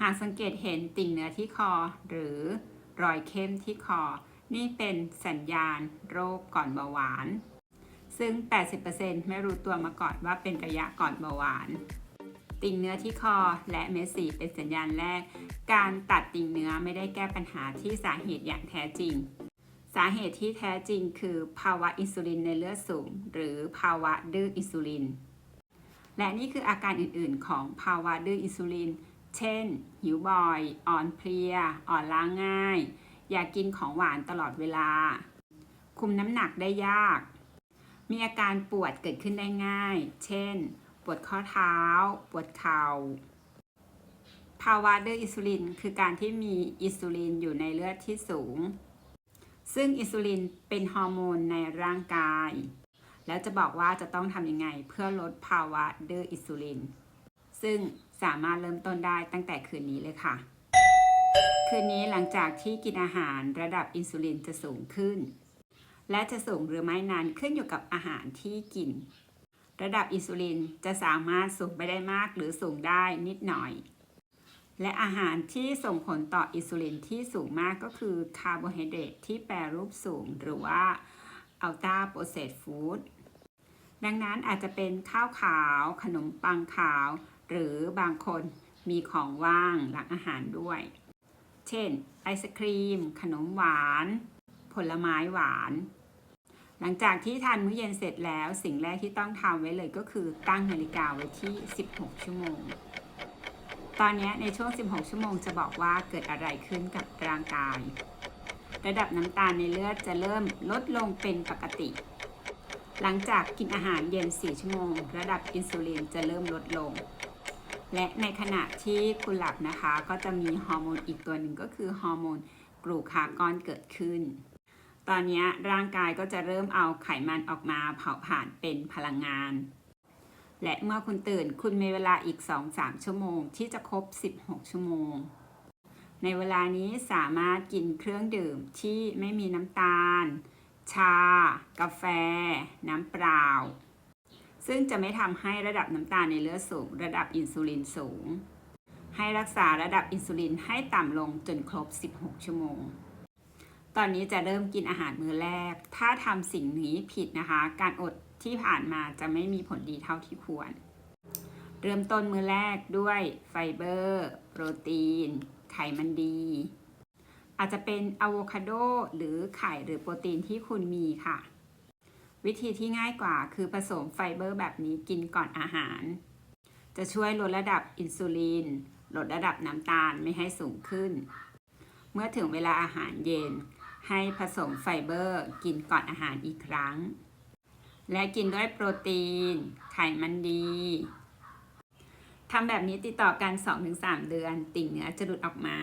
หากสังเกตเห็นติ่งเนื้อที่คอ หรือรอยเข้มที่คอ นี่เป็นสัญญาณโรคก่อนเบาหวาน ซึ่ง 80%ไม่รู้ตัวมาก่อนว่าเป็นระยะก่อนเบาหวาน ติ่งเนื้อที่คอและเม็ดสีเป็นสัญญาณแรก การตัดติ่งเนื้อไม่ได้แก้ปัญหาที่สาเหตุอย่างแท้จริง สาเหตุที่แท้จริงคือภาวะอินซูลินในเลือดสูง หรือภาวะดื้ออินซูลิน และนี่คืออาการอื่นๆ ของภาวะดื้ออินซูลิน เช่น หิวบ่อย อ่อนเพลีย อ่อนล้าง่าย อยากกินของหวานตลอดเวลา คุมน้ำหนักได้ยาก มีอาการปวดเกิดขึ้นได้ง่าย เช่น ปวดข้อเท้า ปวดเข่า ภาวะดื้ออินซูลินคือการที่มีอินซูลินอยู่ในเลือดที่สูง ซึ่งอินซูลินเป็นฮอร์โมนในร่างกาย แล้วจะบอกว่าจะต้องทำยังไงเพื่อลดภาวะดื้ออินซูลิน ซึ่ง สามารถเริ่มต้นได้ตั้งแต่คืนนี้เลยค่ะ คืนนี้หลังจากที่กินอาหารระดับอินซูลินจะสูงขึ้น และจะสูงหรือไม่นั้นขึ้นอยู่กับอาหารที่กิน ระดับอินซูลินจะสามารถสูงไปได้มากหรือสูงได้นิดหน่อย และอาหารที่ส่งผลต่ออินซูลินที่สูงมากก็คือคาร์โบไฮเดรตที่แปรรูปสูงหรือว่าอัลต a าโปรเซสฟู้ดดังนั้นอาจจะเป็นข้าวขาว ขนมปังขาว หรือบางคนมีของว่างหลังอาหารด้วย เช่น ไอศครีม ขนมหวาน ผลไม้หวาน หลังจากที่ทานมื้อเย็นเสร็จแล้วสิ่งแรกที่ต้องทำไว้เลยก็คือตั้งนาฬิกาไว้ที่ 16 ชั่วโมง ตอนนี้ในช่วง 16 ชั่วโมงจะบอกว่าเกิดอะไรขึ้นกับร่างกาย ระดับน้ำตาลในเลือดจะเริ่มลดลงเป็นปกติ หลังจากกินอาหารเย็น 4 ชั่วโมง ระดับอินซูลินจะเริ่มลดลง และในขณะที่คุณหลับนะคะ ก็จะมีฮอร์โมนอีกตัวหนึ่งก็คือฮอร์โมนกลูคากอนเกิดขึ้น ตอนนี้ร่างกายก็จะเริ่มเอาไขมันออกมาเผาผ่านเป็นพลังงาน และเมื่อคุณตื่นคุณมีเวลาอีก 2-3 ชั่วโมง ที่จะครบ 16 ชั่วโมง ในเวลานี้สามารถกินเครื่องดื่มที่ไม่มีน้ำตาล ชา กาแฟ น้ำเปล่า ซึ่งจะไม่ทำให้ระดับน้ำตาลในเลือดสูง ระดับอินซูลินสูง ให้รักษาระดับอินซูลินให้ต่ำลงจนครบ 16 ชั่วโมง ตอนนี้จะเริ่มกินอาหารมื้อแรก ถ้าทำสิ่งนี้ผิดนะคะ การอดที่ผ่านมาจะไม่มีผลดีเท่าที่ควร เริ่มต้นมื้อแรกด้วยไฟเบอร์ โปรตีน ไขมันดี อาจจะเป็นอะโวคาโดหรือไข่หรือโปรตีนที่คุณมีค่ะ วิธีที่ง่ายกว่าคือผสมไฟเบอร์แบบนี้กินก่อนอาหาร จะช่วยลดระดับอินซูลิน ลดระดับน้ำตาลไม่ให้สูงขึ้น เมื่อถึงเวลาอาหารเย็น ให้ผสมไฟเบอร์กินก่อนอาหารอีกครั้ง และกินด้วยโปรตีน ไขมันดีทำแบบนี้ติดต่อกัน 2-3 เดือน ติ่งเนื้อจะหลุดออกมา